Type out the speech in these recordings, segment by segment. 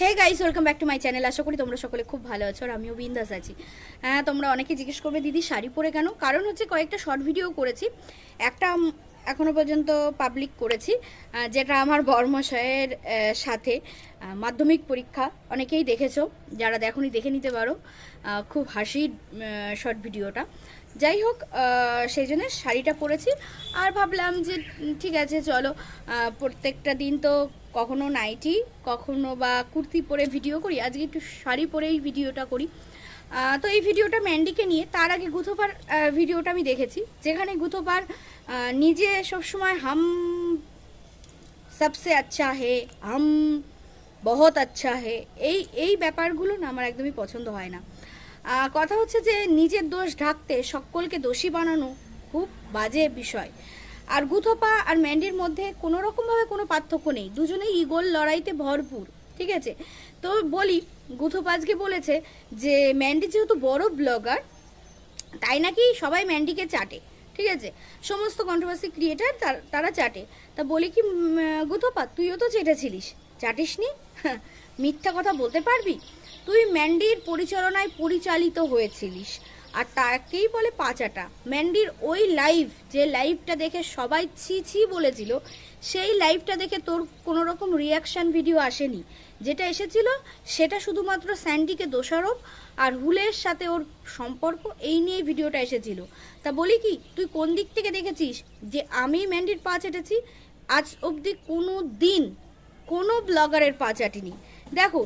Hey guys welcome back to my channel আশা করি তোমরা সকলে খুব ভালো আছো আর আমিও বিন্দাস আছি। হ্যাঁ তোমরা অনেকে জিজ্ঞেস করবে, দিদি, শাড়ি পরে কেন? কারণ হচ্ছে কয়েকটা শর্ট ভিডিও করেছি। একটা এখনও পর্যন্ত পাবলিক করেছি যেটা আমার বর্মশয়ের সাথে মাধ্যমিক পরীক্ষা। অনেকেই দেখেছ, যারা দেখোনি দেখে নিতে পারো। খুব হাসির শর্ট ভিডিওটা যাই হোক সেই জন্য শাড়িটা পরেছি। আর ভাবলাম যে ঠিক আছে, চলো প্রত্যেকটা দিন তো কখনো নাইটি, কখনো বা কুর্তি পরে ভিডিও করি। আজকে একটু শাড়ি পরেই ভিডিওটা করি। তো এই ভিডিওটা ম্যান্ডিকে নিয়ে, তার আগে গুথোপার ভিডিওটা আমি দেখেছি। যেখানে গুথোপার নিজে সবসময় হাম সবসে আচ্ছা হে, হাম বহুত আচ্ছা হে, এই এই ব্যাপারগুলো না আমার একদমই পছন্দ হয় না। কথা হচ্ছে যে নিজের দোষ ঢাকতে সকলকে দোষী বানানো খুব বাজে বিষয়। আর গুথোপা আর ম্যান্ডির মধ্যে কোনো রকমভাবে কোনো পার্থক্য নেই। দুজনেই ইগোল লড়াইতে ভরপুর, ঠিক আছে? তো বলি, গুথোপা আজকে বলেছে যে ম্যান্ডি যেহেতু বড় ব্লগার, তাই নাকি সবাই ম্যান্ডিকে চাটে, ঠিক আছে? সমস্ত কন্ট্রোভার্সি ক্রিয়েটার তারা চাটে। তা বলি কি গুথোপা, তুইও তো চেটেছিলিস। চাটিসনি? মিথ্যা কথা বলতে পারবি? তুই ম্যান্ডির পরিচালনায় পরিচালিত হয়েছিলিস। আর তাকেই বলে পাচাটা। ম্যান্ডির ওই লাইভ, যে লাইভটা দেখে সবাই ছি ছি বলেছিল, সেই লাইভটা দেখে তোর কোনো রকম রিয়াকশন ভিডিও আসেনি। যেটা এসেছিল, সেটা শুধুমাত্র স্যান্ডিকে দোষারোপ আর হুলের সাথে ওর সম্পর্ক, এই নিয়ে ভিডিওটা এসেছিল। তা বলি কি, তুই কোন দিক থেকে দেখেছিস যে আমি ম্যান্ডির পা চেটেছি? আজ অবধি কোনো দিন কোনো ব্লগারের পা চাটিনি। দেখো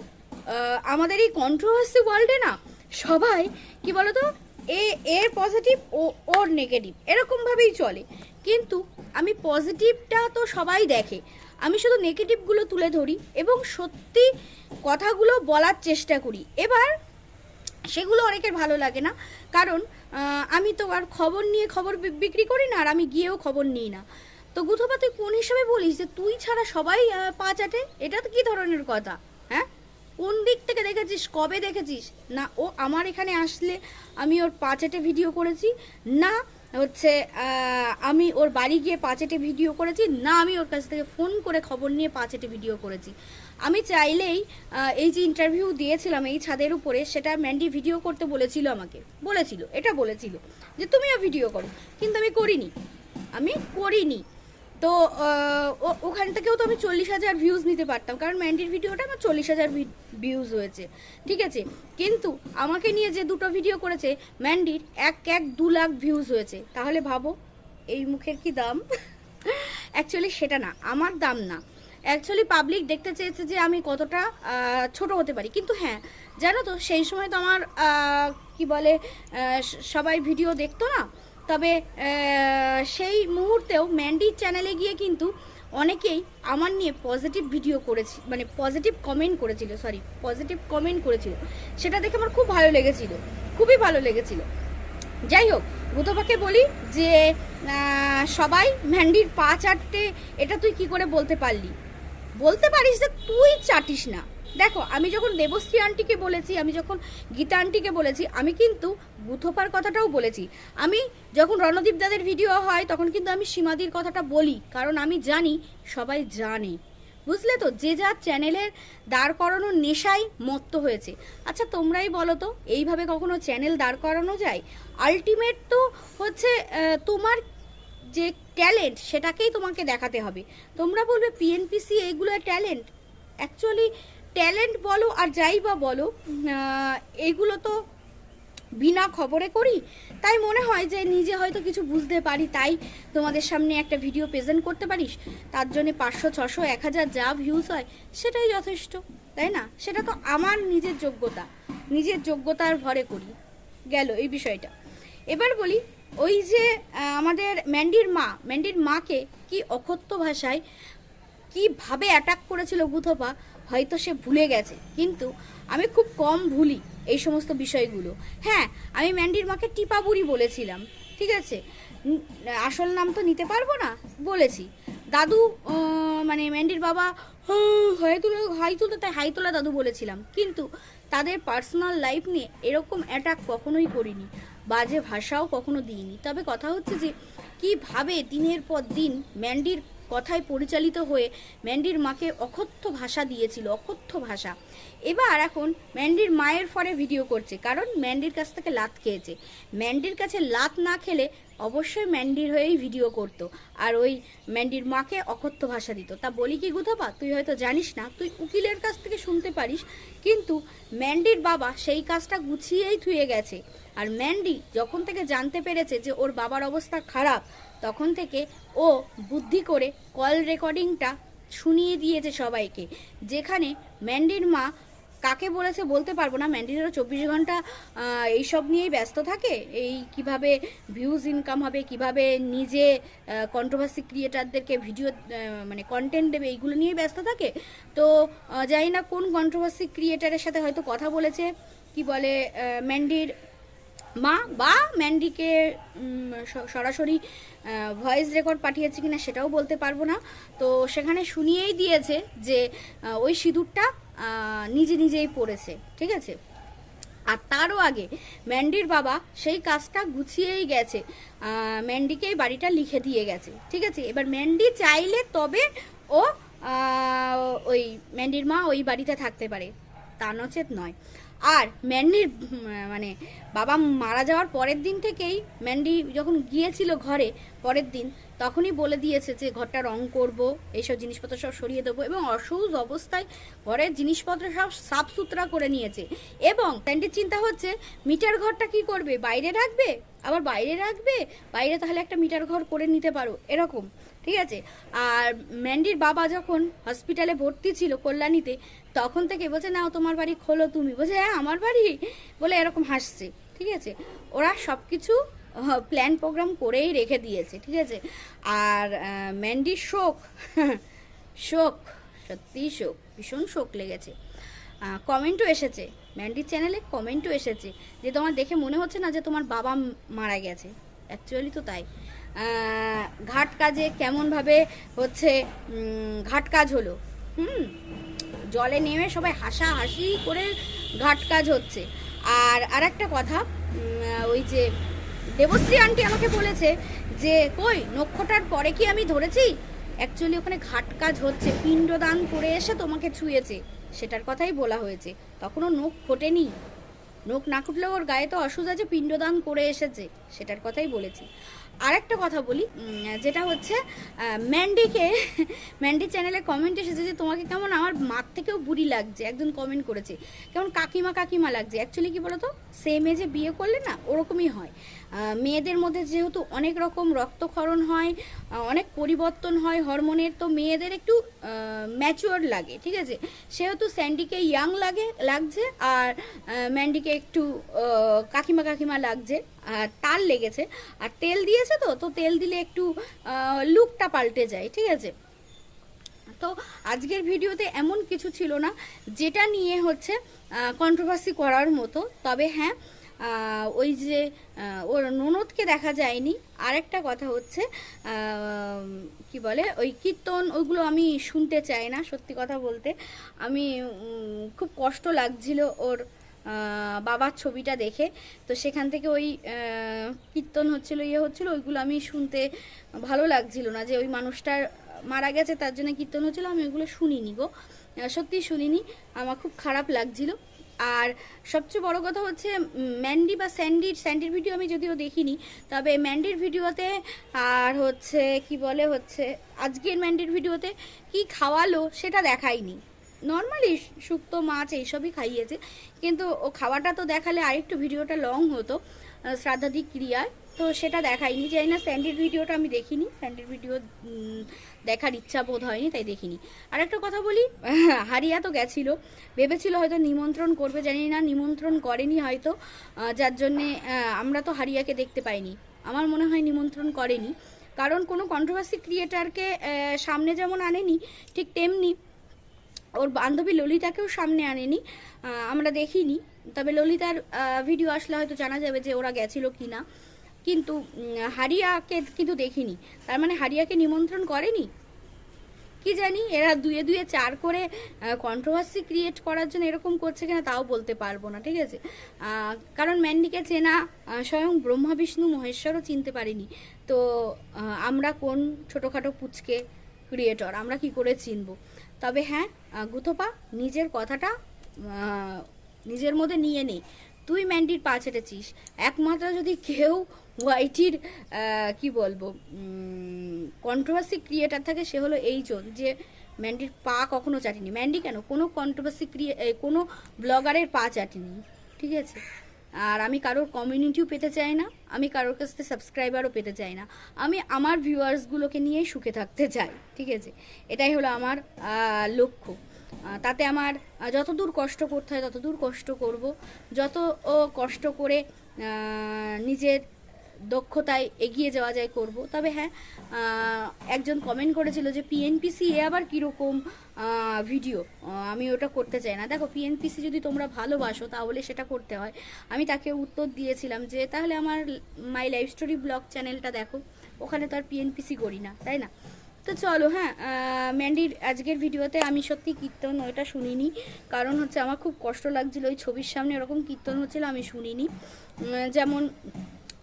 আমাদের এই কন্ট্রোভার্সি ওয়ার্ল্ডে না সবাই, কি বলতো, এ, এর পজিটিভ ও ওর নেগেটিভ এরকমভাবেই চলে। কিন্তু আমি পজিটিভটা তো সবাই দেখে। আমি শুধু নেগেটিভগুলো তুলে ধরি এবং সত্যি কথাগুলো বলার চেষ্টা করি। এবার সেগুলো অনেকের ভালো লাগে না। কারণ আমি তো আর খবর নিয়ে খবর বিক্রি করি না আর আমি গিয়েও খবর নিই না। তো গুথবা তুই কোন হিসাবে বলিস যে তুই ছাড়া সবাই পা চাটে? এটা তো কি ধরনের কথা? হ্যাঁ? কোন দিক থেকে দেখেছিস, কবে দেখেছিস? না, ও আমার এখানে আসলে আমি ওর পাঁচেটে ভিডিও করেছি, না হচ্ছে আমি ওর বাড়ি গিয়ে পাঁচেটে ভিডিও করেছি, না আমি ওর কাছ থেকে ফোন করে খবর নিয়ে পাঁচেটে ভিডিও করেছি। আমি চাইলেই এই যে ইন্টারভিউ দিয়েছিলাম এই ছাদের উপরে, সেটা ম্যান্ডি ভিডিও করতে বলেছিল আমাকে, বলেছিল, এটা বলেছিল যে তুমিও ভিডিও করো, কিন্তু আমি করিনি। আমি করিনি। তো ওখান থেকেও তো আমি চল্লিশ হাজার ভিউজ নিতে পারতাম। কারণ ম্যান্ডির ভিডিওটা আমার চল্লিশ হাজার ভিউজ হয়েছে। ঠিক আছে? কিন্তু আমাকে নিয়ে যে দুটো ভিডিও করেছে ম্যান্ডির এক এক দু লাখ ভিউজ হয়েছে। তাহলে ভাবো, এই মুখের কি দাম? অ্যাকচুয়ালি সেটা না, আমার দাম না। অ্যাকচুয়ালি পাবলিক দেখতে চেয়েছে যে আমি কতটা ছোট হতে পারি। কিন্তু হ্যাঁ জানো তো, সেই সময় তো আমার কি বলে সবাই ভিডিও দেখতো না? তবে সেই মুহূর্তেও ম্যান্ডির চ্যানেলে গিয়ে কিন্তু অনেকেই আমার নিয়ে পজিটিভ ভিডিও করেছি মানে পজিটিভ কমেন্ট করেছিল সরি পজিটিভ কমেন্ট করেছিল। সেটা দেখে আমার খুব ভালো লেগেছিল, খুবই ভালো লেগেছিল। যাই হোক গুতপাকে বলি যে সবাই ম্যান্ডির পা চাটতে, এটা তুই কি করে বলতে পারলি? বলতে পারিস যে তুই চাটিস না। দেখো, আমি যখন দেবশ্রী আন্টিকে বলেছি, আমি যখন গীতা আন্টিকে বলেছি, আমি কিন্তু গুথোপার কথাটাও বলেছি। আমি যখন রণদীপ দাদের ভিডিও হয়, তখন কিন্তু আমি সীমাদির কথাটা বলি, কারণ আমি জানি, সবাই জানে। বুঝলে তো? যে যার চ্যানেলের দাঁড় করানোর নেশায় মত্ত হয়েছে। আচ্ছা তোমরাই বলো তো, এইভাবে কখনো চ্যানেল দাঁড় করানো যায়? আলটিমেট তো হচ্ছে তোমার যে ট্যালেন্ট সেটাকেই তোমাকে দেখাতে হবে। তোমরা বলবে পিএনপিসি এইগুলো ট্যালেন্ট অ্যাকচুয়ালি ট্যালেন্ট বলো আর যাই বা বলো আহ, এইগুলো তো বিনা খবরে করি। তাই মনে হয় যে নিজে হয়তো কিছু বুঝতে পারি তাই তোমাদের সামনে একটা ভিডিও প্রেজেন্ট করতে পারিস। তার জন্য পাঁচশো ছশো এক হাজার যা ভিউজ হয় সেটাই যথেষ্ট তাই না? সেটা তো আমার নিজের যোগ্যতা নিজের যোগ্যতার ভরে করি। গেল এই বিষয়টা। এবার বলি ওই যে আমাদের ম্যান্ডির মা ম্যান্ডির মাকে কি অকথ্য ভাষায় কীভাবে অ্যাটাক করেছিল গুথপা হয়তো সে ভুলে গেছে। কিন্তু আমি খুব কম ভুলি এই সমস্ত বিষয়গুলো। হ্যাঁ আমি ম্যান্ডির মাকে টিপা বুড়ি বলেছিলাম, ঠিক আছে? আসল নাম তো নিতে পারব না? বলেছি। দাদু মানে ম্যান্ডির বাবা হাই তুলে তাই হাই তোলা দাদু বলেছিলাম। কিন্তু তাদের পার্সোনাল লাইফ নিয়ে এরকম অ্যাটাক কখনোই করিনি। বাজে ভাষাও কখনো দিইনি। তবে কথা হচ্ছে যে, কীভাবে দিনের পর দিন ম্যান্ডির কথায় পরিচালিত হয়ে ম্যান্ডির মাকে অকথ্য ভাষা দিয়েছিল, অকথ্য ভাষা। এবার এখন ম্যান্ডির মায়ের ফরে ভিডিও করছে, কারণ ম্যান্ডির কাছ থেকে লাত খেয়েছে। ম্যান্ডির কাছে লাত না খেলে অবশ্যই ম্যান্ডির হয়েই ভিডিও করতো। আর ওই ম্যান্ডির মাকে অকথ্য ভাষা দিত। তা বলি কি গুথাপা তুই হয়তো জানিস না, তুই উকিলের কাছ থেকে শুনতে পারিস, কিন্তু ম্যান্ডির বাবা সেই কাজটা গুছিয়েই থুয়ে গেছে। আর ম্যান্ডি যখন থেকে জানতে পেরেছে যে ওর বাবার অবস্থা খারাপ, তখন থেকে ও বুদ্ধি করে কল রেকর্ডিংটা শুনিয়ে দিয়েছে সবাইকে। যেখানে ম্যান্ডির মা কাকে বলেছে বলতে পারব না। ম্যান্ডিরও চব্বিশ ঘণ্টা এইসব নিয়েই ব্যস্ত থাকে। এই কীভাবে ভিউজ ইনকাম হবে, কীভাবে নিজে কন্ট্রোভার্সি ক্রিয়েটারদেরকে ভিডিও মানে কন্টেন্ট দেবে, এইগুলো নিয়েই ব্যস্ত থাকে। তো জানি না কোন কন্ট্রোভার্সি ক্রিয়েটারের সাথে হয়তো কথা বলেছে। কি বলে ম্যান্ডির মা বা ম্যান্ডিকে সরাসরি ভয়েস রেকর্ড পাঠিয়েছে কিনা সেটাও বলতে পারব না। তো সেখানে শুনিয়েই দিয়েছে যে ওই সিঁদুরটা নিজে নিজেই পড়েছে, ঠিক আছে? আর তারও আগে ম্যান্ডির বাবা সেই কাজটা গুছিয়েই গেছে। ম্যান্ডিকে এই বাড়িটা লিখে দিয়ে গেছে, ঠিক আছে? এবার ম্যান্ডি চাইলে তবে ও ওই ম্যান্ডির মা ওই বাড়িতে থাকতে পারে। তা নচেত নয়। আর ম্যান্ডির মানে বাবা মারা যাওয়ার পরের দিন থেকেই ম্যান্ডি যখন গিয়েছিল ঘরে পরের দিন, তখনই বলে দিয়েছে যে ঘরটা রং করব, এইসব জিনিসপত্র সব সরিয়ে দেবো এবং অসৌজ অবস্থায় ঘরের জিনিসপত্র সব সাফ সুতরা করে নিয়েছে। এবং স্যান্ডির চিন্তা হচ্ছে, মিটার ঘরটা কি করবে? বাইরে রাখবে? আবার বাইরে রাখবে? বাইরে তাহলে একটা মিটার ঘর করে নিতে পারো, এরকম, ঠিক আছে? আর ম্যান্ডির বাবা যখন হসপিটালে ভর্তি ছিল কল্যাণীতে তখন থেকে বলছে না তোমার বাড়ি খোলো তুমি। বলছে হ্যাঁ আমার বাড়ি? বলে এরকম হাসছে, ঠিক আছে? ওরা সব কিছু প্ল্যান প্রোগ্রাম করেই রেখে দিয়েছে, ঠিক আছে? আর ম্যান্ডি শোক শোক, সত্যিই শোক, ভীষণ শোক লেগেছে। কমেন্টও এসেছে ম্যান্ডির চ্যানেলে কমেন্টও এসেছে যে, তোমার দেখে মনে হচ্ছে না যে, তোমার বাবা মারা গেছে। অ্যাকচুয়ালি তো তাই। ঘাট কাজে কেমনভাবে হচ্ছে ঘাট কাজ হলো, হুম? জলে নেমে সবাই হাসাহাসি করে ঘাট কাজ হচ্ছে। আর আর একটা কথা ওই যে দেবশ্রী আন্টি আমাকে বলেছে যে, কই, নক্ষটার পরে কি আমি ধরেছি? অ্যাকচুয়ালি ওখানে ঘাট কাজ হচ্ছে, পিণ্ডদান করে এসে তোমাকে ছুঁয়েছে। সেটার কথাই বলা হয়েছে। তখনও নখ ফোটেনি। নখ না ফুটলেও ওর গায়ে তো অসুজ আছে, পিণ্ডদান করে এসেছে, সেটার কথাই বলেছি। আর একটা কথা বলি যেটা হচ্ছে ম্যান্ডিকে ম্যান্ডি চ্যানেলে কমেন্ট এসেছে যে তোমাকে কেমন আমার মার থেকেও বুড়ি লাগছে, একজন কমেন্ট করেছে। কেমন কাকিমা কাকিমা লাগছে। অ্যাকচুয়ালি কি বলতো? সেম এজে বিয়ে করলে না ওরকমই হয়। মেয়েদের মধ্যে যেহেতু অনেক রকম রক্তক্ষরণ হয় অনেক পরিবর্তন হয়, হরমোনের, তো মেয়েদের একটু ম্যাচিওর লাগে, ঠিক আছে? সেহেতু স্যান্ডিকে ইয়াং লাগে, লাগছে, আর ম্যান্ডিকে একটু কাকিমা কাকিমা লাগছে। তার লেগেছে। আর তেল দিয়েছে তো তো তেল দিলে একটু লুকটা পাল্টে যায়, ঠিক আছে? তো আজকের ভিডিওতে এমন কিছু ছিল না, যেটা নিয়ে হচ্ছে কন্ট্রোভার্সি করার মতো। তবে হ্যাঁ ওই যে ওর ননদকে দেখা যায়নি। আরেকটা কথা হচ্ছে কি বলে, ওই কীর্তন, ওইগুলো আমি শুনতে চাই না, সত্যি কথা বলতে। আমি খুব কষ্ট লাগছিল ওর বাবার ছবিটা দেখে। তো সেখান থেকে ওই কীর্তন হচ্ছিল ইয়ে হচ্ছিল, ওইগুলো আমি শুনতে ভালো লাগছিল না। যে ওই মানুষটার মারা গেছে, তার জন্য কীর্তন হচ্ছিল, আমি ওইগুলো শুনিনি গো। সত্যি শুনিনি, আমার খুব খারাপ লাগছিল। আর সবচেয়ে বড় কথা হচ্ছে ম্যান্ডি বা স্যান্ডির স্যান্ডির ভিডিও আমি যদিও দেখিনি, তবে ম্যান্ডির ভিডিওতে আর হচ্ছে, কি বলে হচ্ছে, আজকের ম্যান্ডির ভিডিওতে কি খাওয়ালো সেটা দেখাইনি। নর্মালি শুক্তো মাছ এইসবই খাইয়েছে, কিন্তু ও খাওয়াটা তো দেখালে আরেকটু ভিডিওটা লং হতো শ্রাদ্ধাদি ক্রিয়ায়। তো সেটা দেখাইনি, জানি না, স্যান্ডির ভিডিওটা আমি দেখিনি, স্যান্ডির ভিডিও দেখার ইচ্ছা বোধ হয়নি, তাই দেখিনি। আর একটা কথা বলি, হারিয়া তো গেছিল, ভেবেছিল হয়তো নিমন্ত্রণ করবে, জানি না, নিমন্ত্রণ করেনি হয়তো যার জন্যে আমরা তো হারিয়াকে দেখতে পাইনি। আমার মনে হয় নিমন্ত্রণ করেনি, কারণ কোনো কন্ট্রোভার্সি ক্রিয়েটারকে সামনে যেমন আনেনি, ঠিক তেমনি ওর বান্ধবী ললিতাকেও সামনে আনেনি আমরা দেখিনি। তবে ললিতার ভিডিও আসলে হয়তো জানা যাবে যে ওরা গেছিল কি না কিন্তু হারিয়াকে কিন্তু দেখিনি। তার মানে হারিয়াকে নিমন্ত্রণ করেনি? কি জানি, এরা দুয়ে দুয়ে চার করে কন্ট্রোভার্সি ক্রিয়েট করার জন্য এরকম করছে কিনা তাও বলতে পারব না, ঠিক আছে? কারণ ম্যান্ডিকে চেনা স্বয়ং ব্রহ্মা, বিষ্ণু, মহেশ্বরও চিনতে পারিনি। তো আমরা কোন ছোটোখাটো পুচকে ক্রিয়েটর আমরা কি করে চিনব? তবে হ্যাঁ গুথোপা নিজের কথাটা নিজের মধ্যে নিয়ে নে। তুই ম্যান্ডির পা চেটেছিস একমাত্র যদি কেউ ওয়াইটির আহ, কি বলব কন্ট্রোভার্সি ক্রিয়েটার থাকে সে হলো এইজন যে ম্যান্ডির পা কখনো চাটিনি। ম্যান্ডি কেন? কোনো কন্ট্রোভার্সি ক্রিয়ে কোনো ব্লগারের পা চাটিনি। ঠিক আছে? আর আমি কারোর কমিউনিটিও পেতে চাই না, আমি কারোর কাছ থেকে সাবস্ক্রাইবারও পেতে চাই না, আমি আমার ভিউয়ার্সগুলোকে নিয়ে সুখে থাকতে চাই, ঠিক আছে? এটাই হলো আমার লক্ষ্য। তাতে আমার যত দূর কষ্ট করতে হয় তত দূর কষ্ট করব, যত ও কষ্ট করে নিজের দক্ষতায় এগিয়ে যাওয়া যায় করব। তবে হ্যাঁ একজন কমেন্ট করেছিল যে পিএনপিসি এ আবার কীরকম ভিডিও আমি ওটা করতে চাই না। দেখো পিএনপিসি যদি তোমরা ভালোবাসো তাহলে সেটা করতে হয়। আমি তাকে উত্তর দিয়েছিলাম যে তাহলে আমার মাই লাইফ স্টোরি ব্লগ চ্যানেলটা দেখো। ওখানে তো আর পিএনপিসি করি না, তাই না? তো চলো হ্যাঁ ম্যান্ডির আজকের ভিডিওতে আমি সত্যি কীর্তন ওইটা শুনিনি। কারণ হচ্ছে আমার খুব কষ্ট লাগছিল, ওই ছবির সামনে এরকম কীর্তন হচ্ছিল আমি শুনিনি। যেমন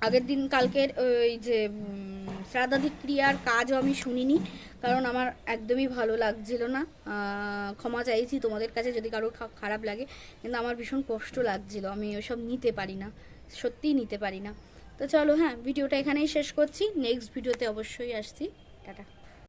আগের দিন কালকের ওই যে শ্রাদ্ধাধিক ক্রিয়ার কাজও আমি শুনিনি, কারণ আমার একদমই ভালো লাগছিল না। ক্ষমা চাইছি তোমাদের কাছে যদি কারোর খারাপ লাগে, কিন্তু আমার ভীষণ কষ্ট লাগছিল। আমি ওসব নিতে পারি না, সত্যিই নিতে পারি না। তো চলো হ্যাঁ ভিডিওটা এখানেই শেষ করছি। নেক্সট ভিডিওতে অবশ্যই আসছি। টাটা।